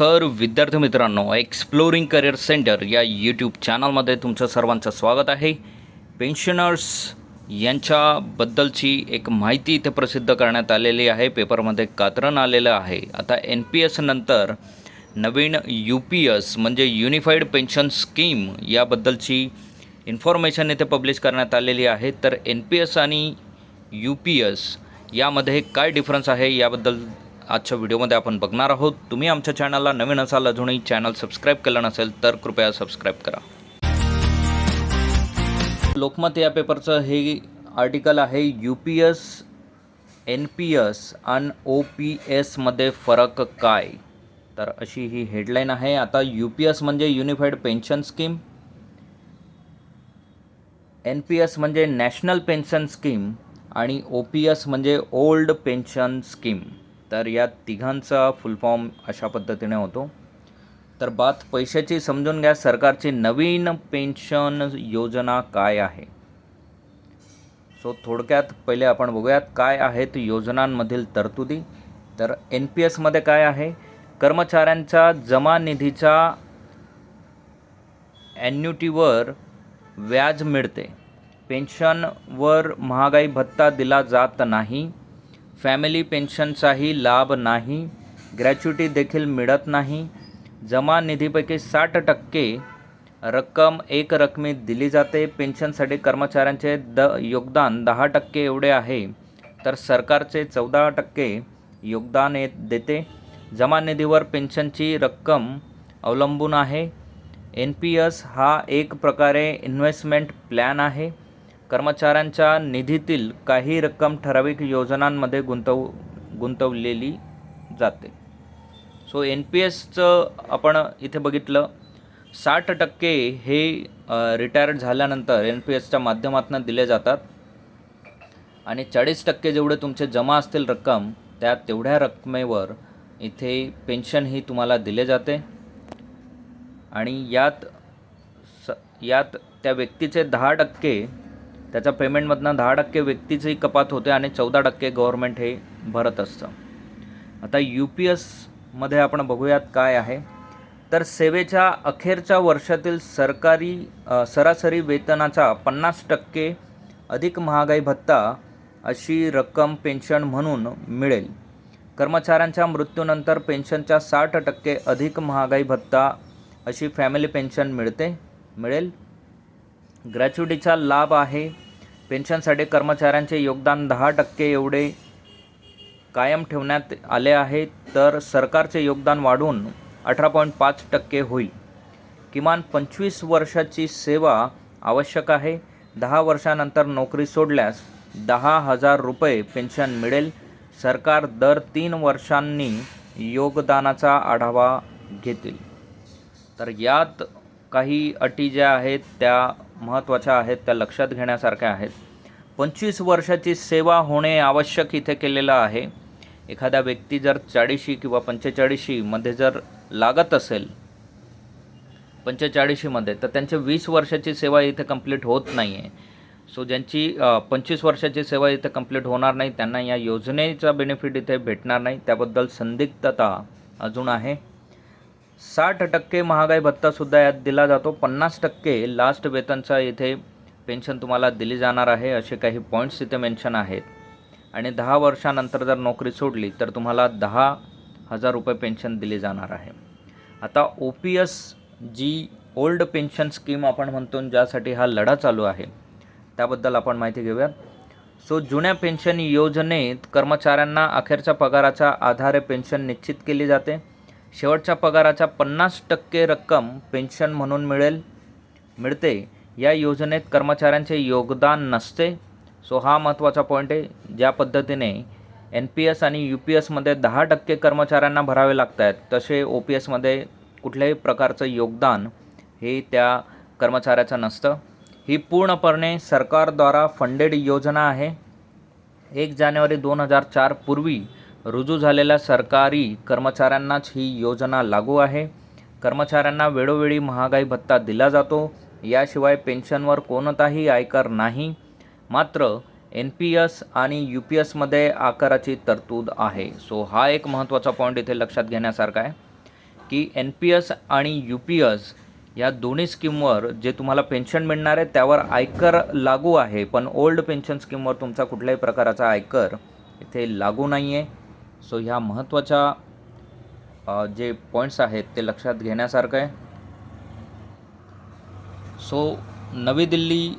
नमस्कार विद्यार्थी मित्रांनो एक्सप्लोरिंग करिअर सेंटर या यूट्यूब चॅनलमध्ये तुमचं सर्वांचं स्वागत आहे. पेन्शनर्स यांच्याबद्दलची एक माहिती इथे प्रसिद्ध करण्यात आलेली आहे. पेपरमध्ये कात्रण आलेलं आहे. आता एन पी एसनंतर नवीन यू पी एस म्हणजे युनिफाईड पेन्शन स्कीम याबद्दलची इन्फॉर्मेशन इथे पब्लिश करण्यात आलेली आहे. तर एन पी एस आणि यू पी एस यामध्ये काय डिफरन्स आहे याबद्दल आजच्या व्हिडिओमध्ये आपण बघणार आहोत. तुम्ही आमच्या चॅनलला नवीन असाल अजूनही चॅनल सबस्क्राईब केलं नसेल तर कृपया सबस्क्राईब करा. लोकमत या पेपरचं हे आर्टिकल आहे U P S N P S आणि ओ पी एसमध्ये फरक काय? तर अशी ही हेडलाईन आहे. आता यू पी एस म्हणजे unified pension scheme N P S म्हणजे नॅशनल पेन्शन स्कीम आणि ओ पी एस म्हणजे ओल्ड पेन्शन स्कीम तर या तिघांचा फुल फॉर्म अशा पद्धतीने होतो. तर बात पैशाची समजून घ्या सरकारची नवीन पेन्शन योजना काय आहे. सो थोडक्यात पहिले आपण बघूयात काय आहेत योजनांमधील तरतुदी. तर एन पी एसमध्ये काय आहे? कर्मचाऱ्यांच्या जमा निधीच्या ॲन्युटीवर व्याज मिळते. पेन्शनवर महागाई भत्ता दिला जात नाही. फॅमिली पेन्शनचाही लाभ नाही ग्रॅच्युटी देखील मिळत नाही जमा निधीपैकी साठ टक्के रक्कम एक रकमी दिली जाते. पेन्शनसाठी कर्मचाऱ्यांचे द योगदान दहा टक्के एवढे आहे तर सरकारचे चौदा टक्के योगदान येत देते. जमा निधीवर पेन्शनची रक्कम अवलंबून आहे. एन पी एस हा एक प्रकारे इन्व्हेस्टमेंट प्लॅन आहे. कर्मचाऱ्यांच्या निधीतील काही रक्कम ठराविक योजनांमध्ये गुंतव गुंतवलेली जाते. सो एन पी एसचं आपण इथे बघितलं. साठ टक्के हे रिटायर्ड झाल्यानंतर एन पी एसच्या माध्यमातून दिले जातात. आणि चाळीस टक्के जेवढे तुमचे जमा असतील रक्कम त्या तेवढ्या रकमेवर इथे पेन्शन ही तुम्हाला दिले जाते. आणि यात स यात त्या व्यक्तीचे दहा टक्के त्याच्या पेमेंटमधनं दहा टक्के व्यक्तीचीही कपात होते आणि चौदा टक्के गव्हर्मेंट हे भरत असतं. आता यू पी एसमध्ये आपण बघूयात काय आहे. तर सेवेच्या अखेरच्या वर्षातील सरकारी सरासरी वेतनाचा पन्नास टक्के अधिक महागाई भत्ता अशी रक्कम पेन्शन म्हणून मिळेल. कर्मचाऱ्यांच्या मृत्यूनंतर पेन्शनच्या साठ टक्के अधिक महागाई भत्ता अशी फॅमिली पेन्शन मिळते मिळेल. ग्रॅच्युटीचा लाभ आहे. पेन्शनसाठी कर्मचाऱ्यांचे योगदान दहा टक्के एवढे कायम ठेवण्यात आले आहे. तर सरकारचे योगदान वाढून अठरा पॉईंट पाच टक्के होईल. किमान पंचवीस वर्षाची सेवा आवश्यक आहे. दहा वर्षानंतर नोकरी सोडल्यास दहा हजार रुपये पेन्शन मिळेल. सरकार दर तीन वर्षांनी योगदानाचा आढावा घेतील. तर यात काही अटी ज्या आहेत त्या महत्त्वाच्या आहेत त्या लक्षात घेण्यासारख्या आहेत. पंचवीस वर्षाची सेवा होणे आवश्यक इथे केलेलं आहे. एखादा व्यक्ती जर चाळीशी किंवा पंचेचाळीशीमध्ये जर लागत असेल पंचेचाळीशीमध्ये तर त्यांची वीस वर्षाची सेवा इथे कंप्लीट होत नाही आहे सो ज्यांची पंचवीस वर्षाची सेवा इथे कंप्लीट होणार नाही त्यांना या योजनेचा बेनिफिट इथे भेटणार नाही. त्याबद्दल संदिग्धता अजून आहे. साठ टक्के महागाई भत्तासुद्धा यात दिला जातो. पन्नास टक्के लास्ट वेतनचा इथे पेन्शन तुम्हाला दिली जाणार आहे असे काही पॉईंट्स इथे मेन्शन आहेत. आणि दहा वर्षानंतर जर नोकरी सोडली तर तुम्हाला दहा हजार रुपये पेन्शन दिली जाणार आहे. आता ओ पी एस जी ओल्ड पेन्शन स्कीम आपण म्हणतो ज्यासाठी हा लढा चालू आहे त्याबद्दल आपण माहिती घेऊयात. सो जुन्या पेन्शन योजनेत कर्मचाऱ्यांना अखेरच्या पगाराच्या आधारे पेन्शन निश्चित केली जाते. शेवटच्या पगाराच्या पन्नास टक्के रक्कम पेन्शन म्हणून मिळेल. मिळते. या योजनेत कर्मचाऱ्यांचे योगदान नसते. सो हा महत्त्वाचा पॉईंट आहे. ज्या पद्धतीने एन पी एस आणि यू पी एसमध्ये दहा टक्के कर्मचाऱ्यांना भरावे लागत आहेत तसे ओ पी एसमध्ये कुठल्याही प्रकारचं योगदान हे त्या कर्मचाऱ्याचं नसतं. ही पूर्णपणे सरकारद्वारा फंडेड योजना आहे. एक जानेवारी दोन हजार चार पूर्वी रुजू झालेल्या सरकारी कर्मचाऱ्यांनाच ही योजना लागू आहे. कर्मचाऱ्यांना वेळोवेळी महागाई भत्ता दिला जातो. याशिवाय पेन्शनवर कोणताही आयकर नाही. मात्र एन पी एस आणि यू पी एसमध्ये आकाराची तरतूद आहे. सो हा एक महत्त्वाचा पॉईंट इथे लक्षात घेण्यासारखा आहे की एन पी एस आणि यू पी एस या दोन्ही स्कीमवर जे तुम्हाला पेन्शन मिळणार आहे त्यावर आयकर लागू आहे. पण ओल्ड पेन्शन स्कीमवर तुमचा कुठल्याही प्रकाराचा आयकर इथे लागू नाही आहे सो ह्या महत्त्वाच्या जे पॉईंट्स आहेत ते लक्षात घेण्यासारखं आहे. सो नवी दिल्ली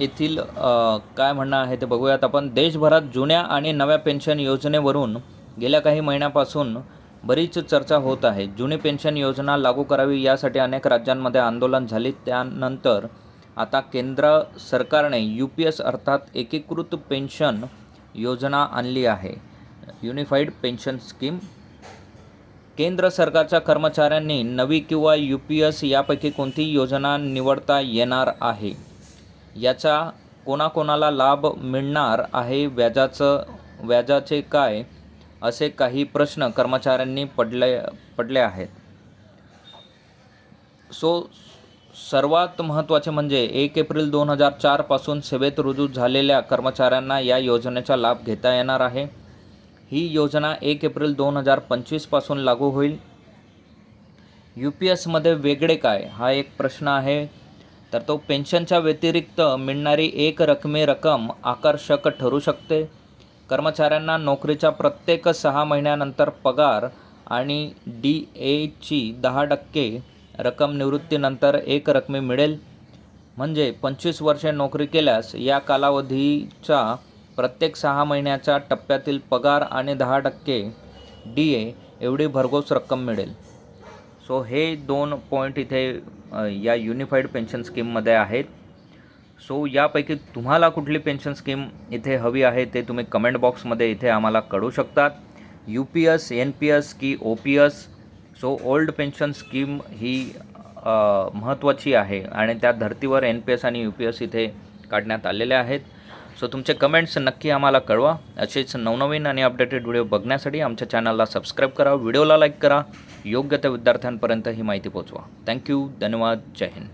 येथील काय म्हणणं आहे ते बघूयात आपण. देशभरात जुन्या आणि नव्या पेन्शन योजनेवरून गेल्या काही महिन्यापासून बरीच चर्चा होत आहे. जुनी पेन्शन योजना लागू करावी यासाठी अनेक राज्यांमध्ये आंदोलन झाली. त्यानंतर आता केंद्र सरकारने यू पी एस अर्थात एकीकृत पेन्शन योजना आणली आहे. Unified pension scheme. केंद्र सरकारच्या कर्मचाऱ्यांनी नवी किंवा यू पी एस यापैकी कोणती योजना निवडता येणार आहे? याचा कोणाकोणाला लाभ मिळणार आहे? व्याजाचं व्याजाचे काय? असे काही प्रश्न कर्मचाऱ्यांनी पडले पडले आहेत. सो सर्वात महत्त्वाचे म्हणजे एक एप्रिल दोन हजार चारपासून सेवेत रुजू झालेल्या कर्मचाऱ्यांना या योजनेचा लाभ घेता येणार आहे. ही योजना एक एप्रिल दोन हजार पंचवीसपासून लागू होईल. यू पी एसमध्ये वेगळे काय? हा एक प्रश्न आहे. तर तो पेन्शनच्या व्यतिरिक्त मिळणारी एक रकमी रक्कम आकर्षक ठरू शकते. कर्मचाऱ्यांना नोकरीच्या प्रत्येक सहा महिन्यानंतर पगार आणि डी एची दहा टक्के रक्कम निवृत्तीनंतर एक रकमी मिळेल. म्हणजे पंचवीस वर्षे नोकरी केल्यास या कालावधीच्या प्रत्येक सहा महिन्याच्या टप्प्यातील पगार आणि दहा टक्के डी ए एवढी भरघोस रक्कम मिळेल. सो हे दोन पॉईंट इथे या युनिफाईड पेन्शन स्कीममध्ये आहेत. सो यापैकी तुम्हाला कुठली पेन्शन स्कीम इथे हवी आहे ते तुम्ही कमेंट बॉक्समध्ये इथे आम्हाला कळू शकतात. U P S N P S की O P S so old pension scheme ही महत्त्वाची आहे आणि त्या धर्तीवर एन पी एस आणि यू पी एस इथे काढण्यात आलेल्या आहेत. सो तुमचे कमेंट्स नक्की आम्हाला कळवा. असेच नवनवीन आणि अपडेटेड व्हिडिओ बघण्यासाठी आमच्या चॅनलला सबस्क्राईब करा व्हिडिओला लाईक करा. योग्य त्या विद्यार्थ्यांपर्यंत ही माहिती पोचवा थँक्यू धन्यवाद. जय हिंद.